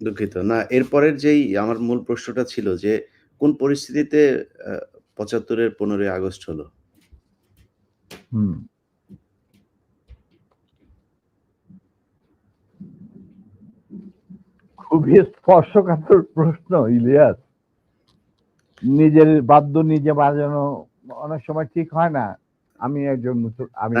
দুঃখিত। না এরপরের যেই আমার মূল প্রশ্নটা ছিল যে কোন পরিস্থিতিতে আ ৭৫ এর ১৫ই আগস্ট হলো? হুম। খুবই স্পর্শকাতর প্রশ্ন ইলিয়াস। নিজের বাদ্য নিজে বাজানো অনেক সময় ঠিক হয় না। আমি একজন আমি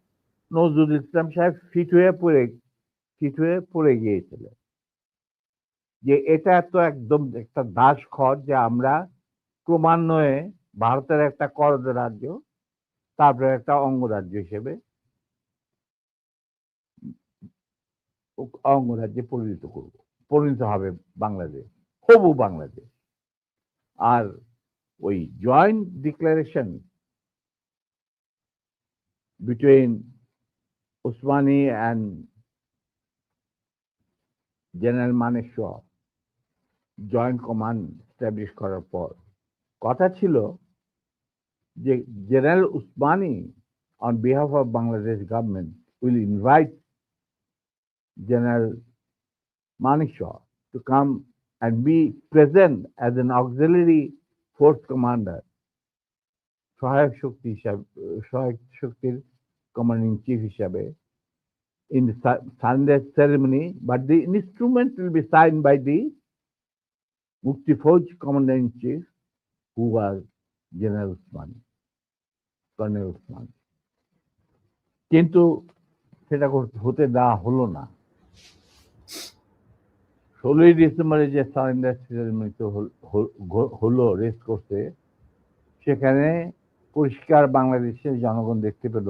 নজরুল ইসলাম সাহেব ফিট হয়ে পড়ে ফিট হয়ে পড়ে গিয়েছিলেন। যে এটা তো একদম একটা দাসখত যে আমরা ক্রমান্বয়ে ভারতের একটা করদ রাজ্য, তারপরে একটা অঙ্গরাজ্য হিসেবে অঙ্গরাজ্যে পরিণত করব। পরিণত হবে বাংলাদেশ। হবু বাংলাদেশ। আর ওই joint declaration between Usmani and General Manekshaw joint command establish করার পর, কথা ছিল যে general Usmani on behalf of Bangladesh government will invite general Shah to come and be present as an auxiliary force commander, সহায়ক শক্তি হিসাবে, সহায়ক শক্তির command in chief হিসাবে in Sunday ceremony but the instrument will be sign by the Mukti Fauj commander in chief who was general Usman colonel Usman কিন্তু সেটা হতে দেওয়া হলো না। ষোলোই ডিসেম্বরে যে সারেন্ডার সেরেমনি তো হলো রেস্ট করতে সেখানে পরিষ্কার বাংলাদেশের জনগণ দেখতে পেল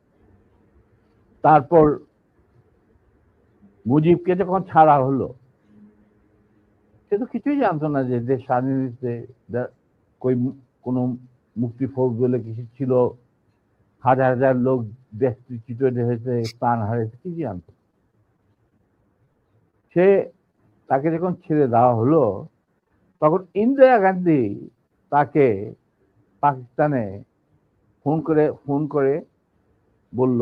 তারপর মুজিবকে যখন ছাড়া হলো, সে তো কিছুই জানতো না যে দেশ স্বাধীনতে কই কোনো মুক্তি ফৌজ বলে কিছু ছিল, হাজার হাজার লোক দেশচ্যুত হয়েছে, প্রাণ হারিয়েছে কি জানতো। সে তাকে যখন ছেড়ে দেওয়া হলো, তখন ইন্দিরা গান্ধী তাকে পাকিস্তানে ফোন করে ফোন করে বলল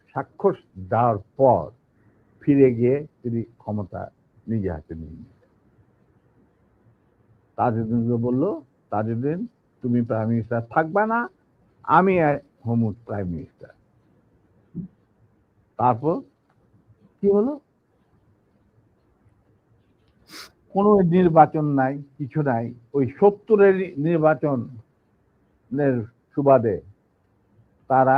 স্বাক্ষর দেওয়ার পর ফিরে গিয়ে তিনি ক্ষমতা নিজে হাতে নিয়ে নিলেন। তাজউদ্দিনকে বলল, তাজউদ্দিন, তুমি প্রাইম মিনিস্টার থাকবে না, আমি হোমুদ প্রাইম মিনিস্টার তারপর কি হলো? কোনো নির্বাচন নাই, কিছু নাই, ওই সত্তরের নির্বাচনের সুবাদে তারা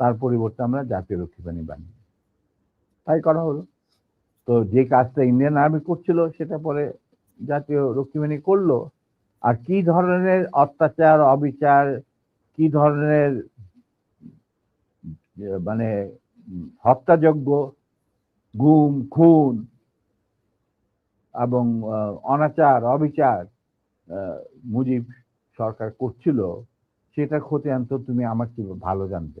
তার পরিবর্তে আমরা জাতীয় রক্ষী বাহিনী। বানিয়ে তাই করা হলো। তো যে কাজটা ইন্ডিয়ান আর্মি করছিল, সেটা পরে জাতীয় রক্ষী বাহিনী করল। আর কি ধরনের অত্যাচার, অবিচার, কি ধরনের মানে হত্যাযজ্ঞ, গুম, খুন এবং অনাচার, অবিচার মুজিব সরকার করছিল সেটা খতিয়ান তো তুমি আমার কি ভালো জানতে।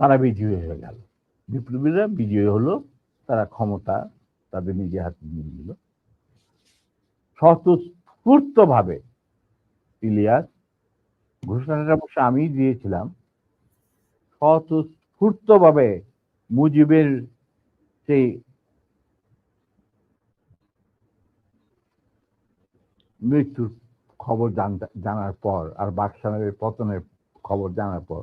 তারা বিজয়ী হয়ে গেল। বিপ্লবীরা বিজয়ী হলো, তারা ক্ষমতা তাদের নিজে হাতে নিয়ে নিল। স্বতঃস্ফূর্ত ভাবে ইলিয়াস ঘোষণাটা অবশ্য আমি দিয়েছিলাম স্বতঃস্ফূর্ত ভাবে মুজিবের সেই মৃত্যুর খবর জানার পর আর বাকশালের পতনের খবর জানার পর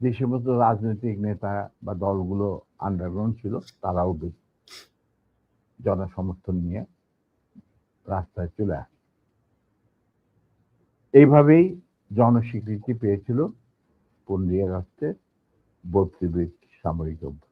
যে সমস্ত রাজনৈতিক নেতা বা দলগুলো আন্ডারগ্রাউন্ড ছিল, তারাও বেশ জনসমর্থন নিয়ে রাস্তায় চলে আসে। এইভাবেই জনস্বীকৃতি পেয়েছিল পন্ডিয়া রাষ্ট্রের বত্রিবৃত সামরিক অভ্যুত্থান।